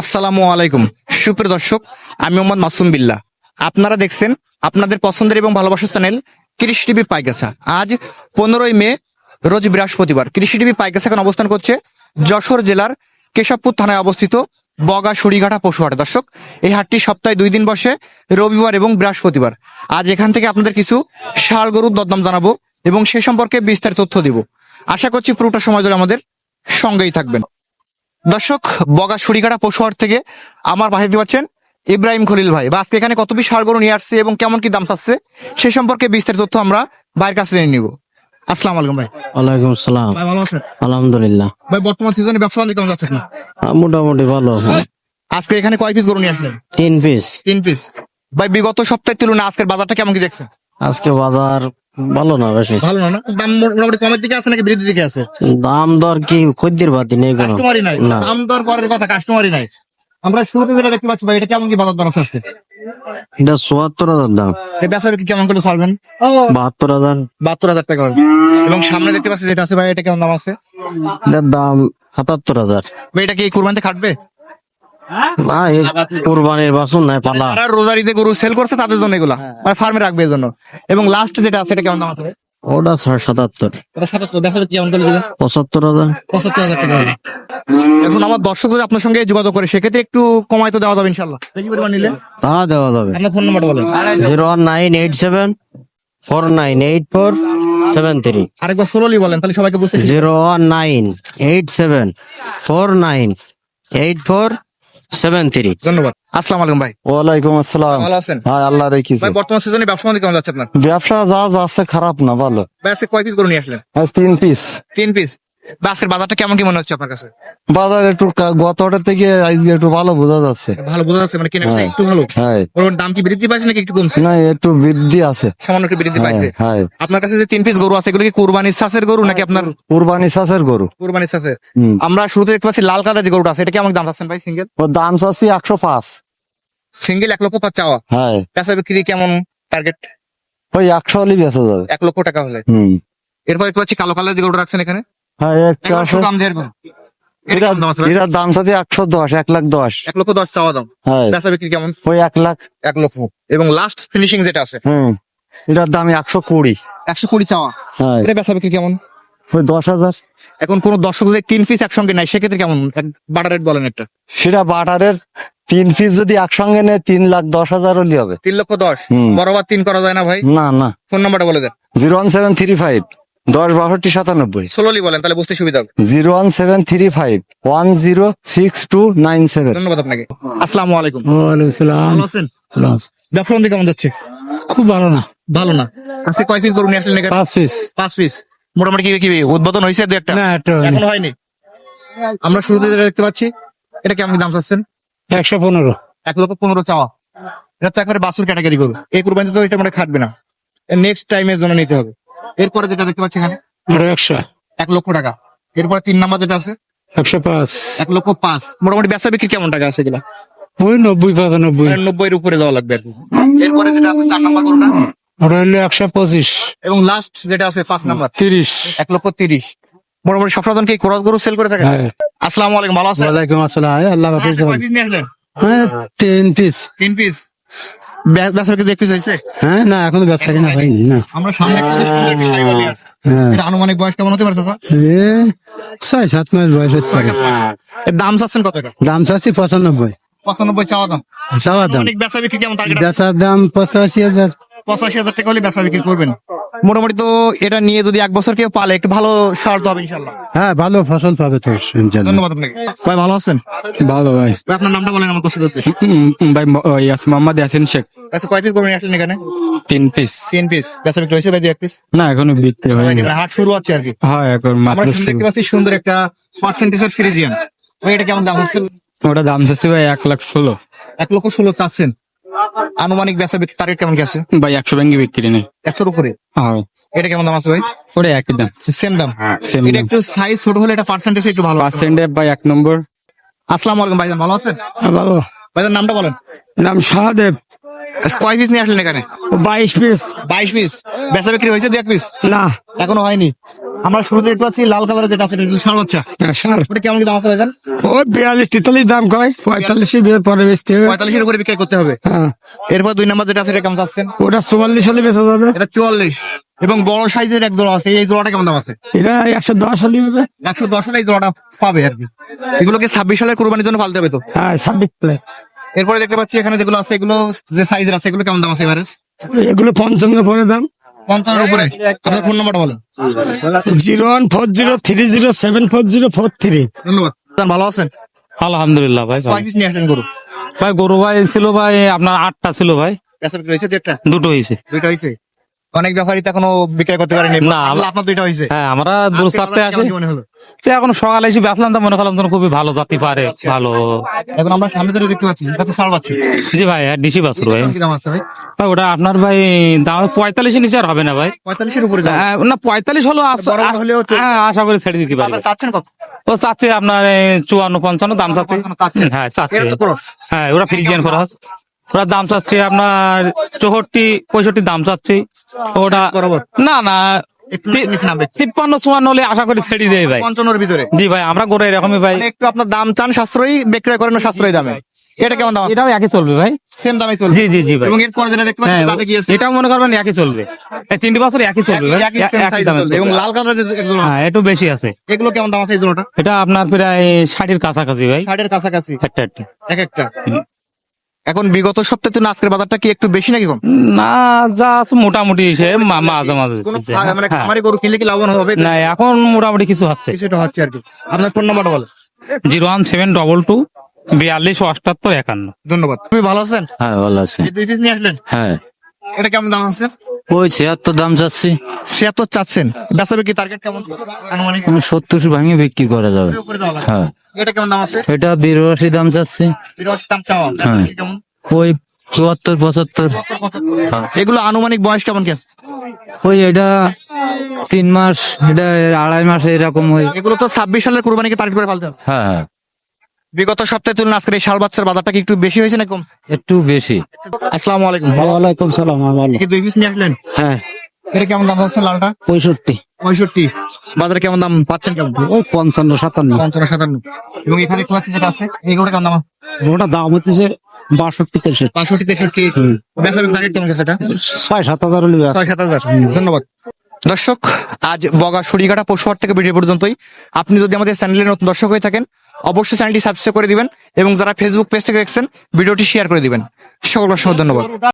আসসালামু আলাইকুম। সুপ্রিয় দর্শক, আমি মোহাম্মদ মাসুম বিল্লাহ। আপনারা দেখছেন আপনাদের পছন্দের এবং ভালোবাসার চ্যানেল কৃষি টিভি পাইগাছা। আজ পনেরোই মে, রোজ বৃহস্পতিবার। কৃষি টিভি পাইগাছা এখন অবস্থান করছে যশোর জেলার কেশবপুর থানায় অবস্থিত বগা সুড়িঘাটা পশু হাট। দর্শক, এই হাটটি সপ্তাহে দুই দিন বসে, রবিবার এবং বৃহস্পতিবার। আজ এখান থেকে আপনাদের কিছু শাল গরুর দরদাম জানাব এবং সে সম্পর্কে বিস্তারিত তথ্য দিব। আশা করছি পুরোটা সময় ধরে আমাদের সঙ্গেই থাকবেন। দর্শক বগা সুরিকাটা পশুহাট থেকে আমার পাশে দিতে পারছেন ইব্রাহিম খলিল ভাই। বা আজকে এখানে কত পিস সার গরু নিয়ে আসছে এবং কেমন কি দাম চাচ্ছে সে সম্পর্কে বিস্তারিত তথ্য আমরা ভাইয়ের কাছে জেনে নিব। আসসালামু আলাইকুম ভাই। ওয়ালাইকুম আসসালাম। ভাই ভালো আছেন? আলহামদুলিল্লাহ। ভাই বর্তমান সিজনে ব্যবসা বাণিজ্য কেমন যাচ্ছে না মোটামুটি ভালো আজকে এখানে কয় পিস গরু নিয়ে আসলেন? তিন পিস তিন পিস ভাই বিগত সপ্তাহের তুলনায় আজকের বাজারটা কেমন কি দেখছেন? আজকে বাজার ভালো না বেশি। ভালো না না? দাম মোটামুটি কমের দিকে আছে নাকি বৃদ্ধির দিকে আছে? দাম দর কি খদ্দের বাতি নেই কোনো। কাস্টমারই নাই। না। দাম দর পরের কথা কাস্টমারই নাই। আমরা শুরুতে যেটা দেখতে পাচ্ছি ভাই এটা কেমন কি বাজার দর আছে আজকে? এটা চুয়াত্তর হাজার দাম। এই বেচা বিক্রি কেমন করে ছাড়বেন? বাহাত্তর হাজার। বাহাত্তর হাজার টাকা হবে। এবং সামনে দেখতে পাচ্ছি যেটা আছে ভাই এটা কেমন দাম আছে? এটার দাম সাতাত্তর হাজার। ভাই এটা কি কুরবানিতে খাটবে? না কোরবানির বাসন নাই পালা। যারা রোজারিতে গরু সেল করছে তাদের জন্য এগুলা। মানে ফার্মে রাখবে এর জন্য এবং লাস্ট যেটা আছে এটা কেমন দাম আছে ওটা সাড়ে সাতাত্তর। পঁচাত্তর হাজার। পঁচাত্তর হাজার টাকা। এখন আমার দর্শক যদি আপনার সঙ্গে যোগাযোগ করে সেক্ষেত্রে একটু কমাই তো দেওয়া যাবে ইনশাল্লাহ বেশি পরিমাণ নিলে? তা দেওয়া যাবে। আপনার ফোন নাম্বারটা বলেন। Zero one nine eight seven four nine eight four seven three. আরেকবার সোলোলি বলেন তাহলে সবাইকে বুঝতে zero one nine eight seven four nine eight four seven three. ধন্যবাদ। আসসালামু আলাইকুম ভাই। ওয়ালাইকুম আসসালাম। ভালো আছেন? হ্যাঁ আল্লাহ রেখেছে ভাই বর্তমান সিজনে ব্যবসা বাণিজ্য কেমন যাচ্ছে আপনার? ব্যবসা যা যাচ্ছে খারাপ না ভালো। ভাই আজকে কয় পিস গরু নিয়ে আসলেন? তিন পিস তিন পিস আজকের বাজারটা কেমন কি মনে হচ্ছে আপনার কাছে? বাজার একটু কা- গতটা থেকে আজকে একটু ভালো বোঝা যাচ্ছে। ভালো বোঝা যাচ্ছে মানে কিনে হ্যাঁ। একটু ভালো। হ্যাঁ। ওর দাম কি বৃদ্ধি পাইছে নাকি একটু কমছে? না একটু বৃদ্ধি আছে। সামান্য একটু বৃদ্ধি হ্যাঁ পাইছে। হ্যাঁ আপনার কাছে যে তিন পিস গরু আছে এগুলো কি কুরবানির চাষের গরু নাকি আপনার? কুরবানি চাষের গরু। কুরবানির চাষের। হুম। আমরা শুরুতে দেখতে পাচ্ছি লাল কালার যে গরুটা আছে এটা কেমন দাম চাচ্ছেন ভাই সিঙ্গেল? ওর দাম চাচ্ছি একশো পাঁচ। সিঙ্গেল এক লক্ষ পাঁচ চাওয়া। হ্যাঁ। পেঁচা বিক্রি কেমন টার্গেট ওই একশো হলে বেঁচে যাবে। এক লক্ষ টাকা হলে। হুম। এরপর দেখতে পাচ্ছি কালো কালার যে গরুটা রাখছেন এখানে। হ্যাঁ একটু আছে দাম দেড় গুণ এটার দাম একশো দশ এক লাখ দশ। এক লক্ষ দশ চাওয়া দাম। হ্যাঁ। পেঁচা বিক্রি কেমন? ওই এক লাখ। এক লক্ষ। এবং লাস্ট ফিনিশিং যেটা আছে? হুম। এটার দাম একশো কুড়ি। একশো কুড়ি চাওয়া। হ্যাঁ। এটা বেচা বিক্রি কেমন? ওই দশ হাজার। এখন কোন দর্শক যদি তিন পিস একসঙ্গে নাই সেক্ষেত্রে কেমন? বাটার রেট বলেন একটা। সেটা বাটারের তিন পিস যদি একসঙ্গে নেয় তিন লাখ দশ হাজার হলে হবে। তিন লক্ষ দশ। বরাবর তিন করা যায় না ভাই? না না। ফোন নাম্বারটা বলে দেন। Zero one seven three five. দশ বাষট্টি সাতানব্বই। সোলোলি বলেন তাহলে বুঝতে সুবিধা হবে। Zero one seven three five one zero six two nine seven. ধন্যবাদ আপনাকে। আসসালামু আলাইকুম। ওয়ালাইকুম সালাম। ভালো আছেন? ব্যবসা বাণিজ্য কেমন যাচ্ছে? খুব ভালো না। ভালো না। আজকে কয় পিস গরু নিয়ে আসলেন পাঁচ পিস পাঁচ পিস মোটামুটি কি কি উদ্বোধন হয়েছে দু একটা? না একটা এখনও হয়নি? আমরা শুরুতে যেটা দেখতে পাচ্ছি এটা কেমন দাম চাচ্ছেন? একশো পনেরো। এক লক্ষ পনেরো চাওয়া। এটা তো একবারে বাসুর ক্যাটাগরি করবে এই কুরবানিতে তো এটা মানে খাটবে না। নেক্সট টাইমের জন্য নিতে হবে। এরপরে যেটা দেখতে পাচ্ছি এখানে? একশো। এক লক্ষ টাকা। এরপরে তিন নাম্বার যেটা আছে? একশো পাঁচ। এক লক্ষ পাঁচ। মোটামুটি বেচা বিক্রি কেমন টাকা আছে এগুলা? ওই নব্বই পঁচানব্বই। মানে নব্বই এর উপরে দেওয়া লাগবে আর কি। এরপরে যেটা আছে চার নাম্বার গরুটা? ওটা হলো একশো পঁচিশ। এবং লাস্ট যেটা আছে পাঁচ নাম্বার? তিরিশ। এক লক্ষ তিরিশ। মোটামুটি সব সাধারণ কি ক্রস গরু সেল করে থাকে? হ্যাঁ। আসসালামু আলাইকুম ভালো আছেন? ওয়ালাইকুম আসসালাম। আল্লাহ হাফিজ আসলেন? হ্যাঁ তিন পিস তিন পিস বেচা কিন্তু একটু চাইছে? হ্যাঁ না এখনও ব্যবসা কিনা হয়নি না। আমরা সামনে একটা সুন্দর বিষয় বলি আছে। হ্যাঁ। এটা আনুমানিক বয়স কেমন হতে পারে? এ ছয় সাত মাস বয়স হচ্ছে। এর দাম চাচ্ছেন কত দাম চাচ্ছি পঁচানব্বই। পঁচানব্বই চাওয়া দাম। চাওয়া দাম। বেচা বিক্রি কেমন টার্গেট দাম পঁচাশি হাজার। পঁচাশি হাজার টাকা হলে বেচা বিক্রি করবেন। মোটামুটি তো এটা নিয়ে যদি এক বছর কেউ পালে একটু ভালো সার্থ হবে ইনশাল্লাহ হ্যাঁ ভালো ফসল পাবে তো ইনশাল্লাহ। ধন্যবাদ আপনাকে। ভাই ভালো আছেন? ভালো ভাই। ভাই আপনার নামটা বলেন আমার দর্শক ভাই ম- আছে মোহাম্মদ ইয়াসিন শেখ। আচ্ছা কয় পিস করবেন আসলেন এখানে? তিন পিস তিন পিস বেচা বিক্রি হয়েছে ভাই দু এক পিস না এখনও বিক্রি হয়নি। মানে হাট শুরু হচ্ছে আর কি। হয় এখন আমরা মাত্র শুনে দেখতে পাচ্ছি সুন্দর একটা পার্সেন্টেজের ফ্রিজিয়ান ভাই এটা কেমন দাম হচ্ছে। ওটা দাম চাচ্ছি ভাই এক লাখ ষোলো। এক লক্ষ ষোলো চাচ্ছেন। আনুমানিক বেচা বিক্রি টার্গেট কেমন গেছে ভাই একশো ব্যাঙ্গি বিক্রি নেই। একশোর উপরে? হয়। এটা কেমন দাম আছে ভাই? ওটা একই দাম। সেম দাম? Same এটা একটু সাইজ ছোট হলে এটা পার্সেন্টেজ একটু ভালো পার্সেন্টে ভাই এক নম্বর। আসসালামু আলাইকুম ভাইজান ভালো আছেন? ভালো। ভাইজান নামটা বলেন। নাম শাহদেব। আচ্ছা, কয় পিস নিয়ে আসলেন এখানে? বাইশ পিস বাইশ পিস বেচা বিক্রি হয়েছে দু এক পিস না। এখনও হয়নি? আমরা শুরুতে দেখতে পাচ্ছি লাল কালারের যেটা আছে এটা ষাঁড় বাচ্চা। সার। ওটা কেমন কি দাম আছে ভাইজান ওই বিয়াল্লিশ তেতাল্লিশ দাম কয়। পঁয়তাল্লিশ পরে বেচতে হবে। পঁয়তাল্লিশের উপরে বিক্রি করতে হবে। হ্যাঁ। এরপর দুই নম্বর যেটা আছে এটা কেমন চাচ্ছেন? ওটা চুয়াল্লিশ হলে বেচা যাবে। এটা চুয়াল্লিশ। এবং বড় সাইজের এক জোড়া আছে এই জোড়াটা কেমন দাম আছে? এটা একশো দশ হলে হবে। একশো দশ এই জোড়াটা পাবে আর কি। এগুলোকে ছাব্বিশ সালে কোরবানির জন্য পালতে হবে তো? হ্যাঁ ছাব্বিশ প্লে এরপরে দেখতে পাচ্ছি এখানে যেগুলো আছে এগুলো যে সাইজের আছে এগুলো কেমন দাম আছে এভারেজ? এগুলো পঞ্চান্নের পরে দাম। পঞ্চান্নের উপরে। আপনার ফোন নাম্বারটা বলেন zero one four zero three zero seven four zero four three. ধন্যবাদ। ভালো আছেন? আলহামদুলিল্লাহ ভাই। কয় পিস নিয়ে আসলেন গরু? ভাই গরু ভাই ছিল ভাই আপনার আটটা ছিল ভাই। দুটো হয়েছে? একটা দুটো হয়েছে? অনেক ব্যাপারী তো এখনও বিক্রয় করতে পারেনি। না, আপনার দুইটা হয়েছে। হ্যাঁ আমরা দু আসি। হলো? তো এখন সকালে এসে বেসলাম তো মনে করলাম খুবই ভালো জাতি পারে ভালো। এখন আমরা সামনে ধরে দেখতে পাচ্ছি এটা তো পাচ্ছি। জি ভাই হ্যাঁ ডিসি বাসুর ভাই? ভাই ওটা আপনার ভাই দাম পঁয়তাল্লিশের নিচে আর হবে না ভাই। পঁয়তাল্লিশের উপরে যাবে। না পঁয়তাল্লিশ হলো হ্যাঁ আশা করে ছেড়ে দিতে পারবে। ও চাচ্ছে আপনার চুয়ান্ন পঞ্চান্ন দাম চাচ্ছে। হ্যাঁ চাচ্ছে। হ্যাঁ ওরা ফ্রিজিয়ান খরচ। ওরা দাম চাচ্ছে আপনার চৌষট্টি পঁয়ষট্টি দাম চাচ্ছে। ওটা না না। তিপ্পান্ন চুয়ান্ন হলে আশা করি ছেড়ে দেয় ভাই। পঞ্চান্নর ভিতরে? জি ভাই আমরা এরকমই ভাই। মানে একটু আপনার দাম চান সাশ্রয়ী বিক্রয় করেন সাশ্রয়ী দামে। এটা কেমন দাম আছে? এটাও একই চলবে ভাই। সেম দামে চলবে? জি জি জি ভাই। এবং এরপর যেটা দেখতে পাচ্ছি হ্যাঁ তাতে কি আছে? এটাও মনে করবেন একই চলবে। এই তিনটি বছর একই চলবে ভাই। একই দামে চলবে। এবং লাল কালারের যে হ্যাঁ একটু বেশি আছে। এগুলো কেমন দাম আছে এই এটা আপনার প্রায় ষাটের কাছাকাছি ভাই। ষাটের কাছাকাছি। একটা একটা। এক একটা। এখন বিগত সপ্তাহে তো আজকের বাজারটা কি একটু বেশি নাকি কম? না যা আছে মোটামুটি সে মাঝে মাঝে কোনো মানে হ্যাঁ। খামারি গরু কিনলে কি লাভবান হবে? না এখন মোটামুটি কিছু হচ্ছে। কিছুটা হচ্ছে আর কি। আপনার ফোন নাম্বারটা বলেন। Zero one seven double two বিয়াল্লিশ অষ্টাত্তর একান্ন। ধন্যবাদ। তুমি ভালো আছেন? হ্যাঁ ভালো আছে। দুই পিস নিয়ে আসলেন? হ্যাঁ। এটা কেমন দাম আছে? ওই ছিয়াত্তর দাম চাচ্ছি। ছিয়াত্তর চাচ্ছেন। বেচাবে কি টার্গেট কেমন? আনুমানিক? সত্তর ভাঙে বিক্রি করা যাবে। উপরে দেওয়া লাগবে। হ্যাঁ। এটা কেমন দাম আছে? এটা বিরাশি দাম চাচ্ছি। বিরাশি দাম চাওয়া। হ্যাঁ। কেমন? ওই চুয়াত্তর পঁচাত্তর। এগুলো আনুমানিক বয়স কেমন কি ওই এটা তিন মাস এটা আড়াই মাস এরকম ওই। এগুলো তো ছাব্বিশ সালের কুরবানিকে টার্গেট করে ফেলতে হবে। হ্যাঁ হ্যাঁ। বিগত সপ্তাহে তুলনা আজকের এই শাল বাচ্চার বাজারটা কি একটু বেশি হয়েছে না কম? একটু বেশি। আসসালামু আলাইকুম। ওয়ালাইকুম সালাম ভালো। দুই পিস নিয়ে আসলেন? হ্যাঁ। এটা কেমন দাম হচ্ছে লালটা? পঁয়ষট্টি। পঁয়ষট্টি। বাজারে কেমন দাম পাচ্ছেন কেমন? ওই পঞ্চান্ন সাতান্ন। পঞ্চান্ন সাতান্ন। এবং এখানে ক্লাস যেটা আছে এইগুলো কেমন দাম? ওটা দাম হচ্ছে বাষট্টি তেষট্টি। পাঁচষট্টি তেষট্টি। বেচাবে টার্গেট কেমন এটা? ছয় সাত হাজার ছয় সাত হাজার। ধন্যবাদ। দর্শক আজ বগা সরিঘাটা পশুহাট থেকে ভিডিও পর্যন্তই। আপনি যদি আমাদের চ্যানেলে নতুন দর্শক হয়ে থাকেন অবশ্যই চ্যানেলটি সাবস্ক্রাইব করে দিবেন এবং যারা ফেসবুক পেজ থেকে দেখছেন ভিডিওটি শেয়ার করে দিবেন। সকল অসংখ্য ধন্যবাদ।